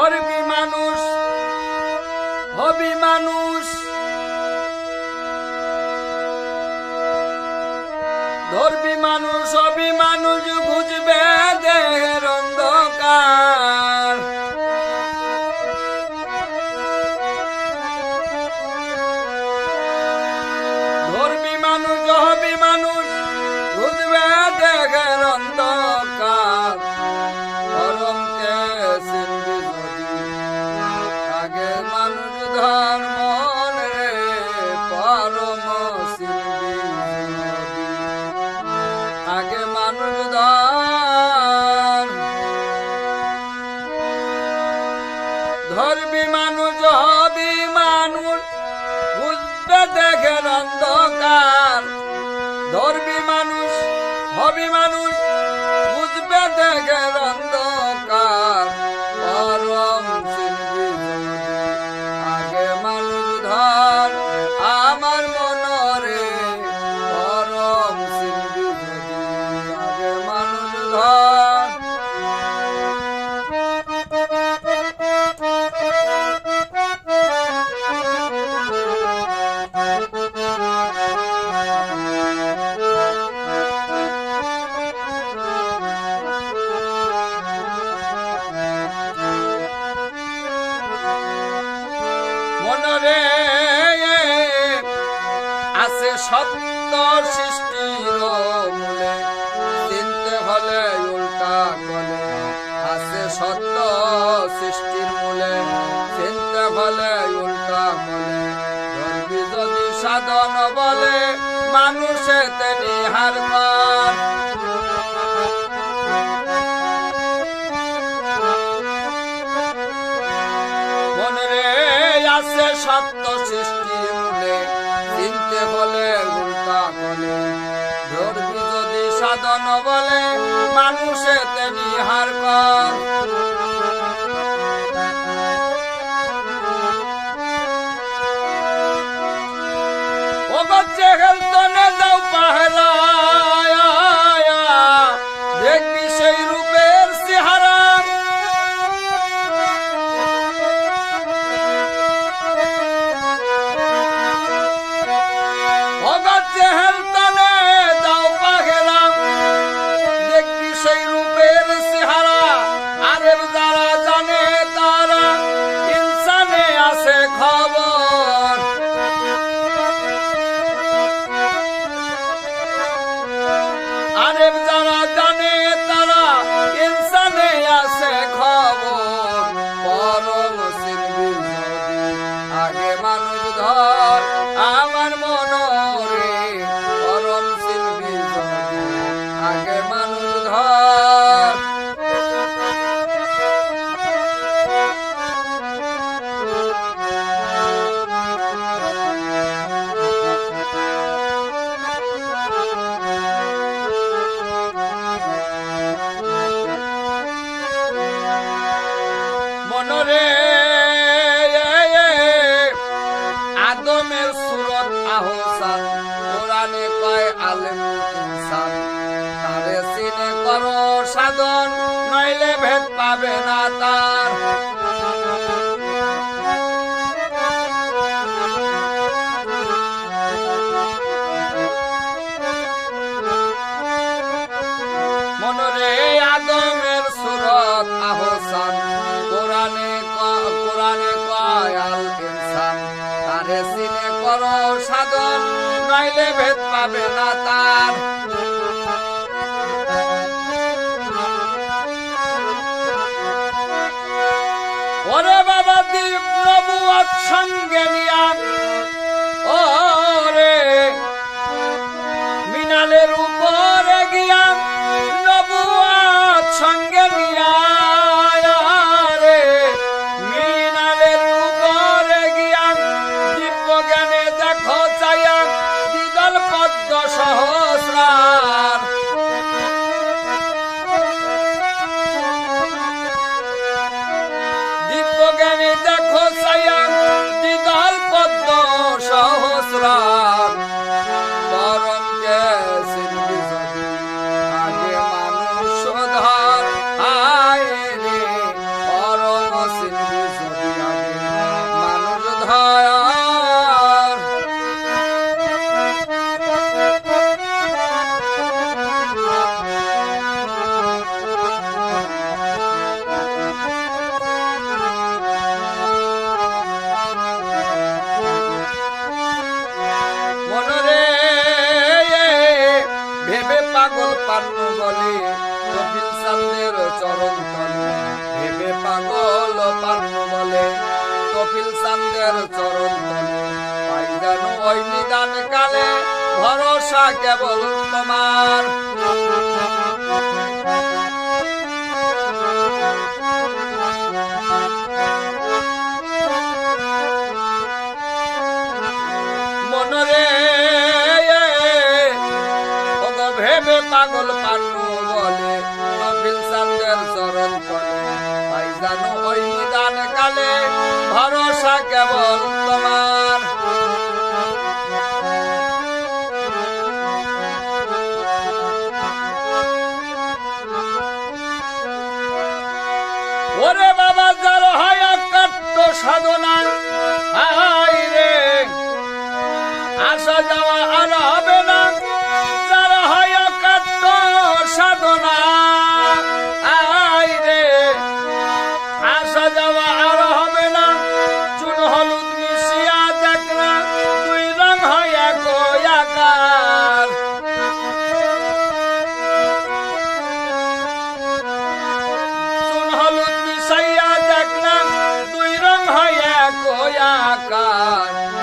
ধর্মী মানুষ হবি মানুষ। ধর্মী মানুষ আগে মানুষ ধর্ম ধর্মী মানুষ, হবি মানুষ বুঝবে দেখেন অন্ধকার। ধর্মী মানুষ, হবি মানুষ বুঝবে দেখেন অন্ধকার সত্য সৃষ্টির মূলে। চিনতে হলে উল্টা বলে, আছে সত্য সৃষ্টির মূলে। চিনতে হলে উল্টা বলে যদি সাধন বলে আছে সত্য সৃষ্টি চিনতে হলে উল্টা বলে। যদি সাধন বলে মানুষে তেমনি হার কর ওগচ্ছে হেলতনে যাও মানুষ ধর আমার মনরে পরম শিল্পী আগে মানুষ ধর মনরে আহসান কোরআনে কয় আলেম ইনসান। তারে সিনে করো সাধন নইলে ভেদ পাবে না তার। নইলে ভেদ পাবে না তার। ওরে বাবা দীপ সঙ্গে নিয়া বলে কপিল চরণ তলে। ভেবে পাগল পান্নু বলে কপিল সান্দের চরণ তলে। ওই নিদান কালে ভরসা কেবল তোমার। পাগল পান্নু বলে সান্দের চরণ পাইজানো ওই কালে ভরসা কেবল তোমার। ওরে বাবা যার হয় কাট্ট সাধনা। হাই রে, আসা যাওয়া আর হবে না। হলুদ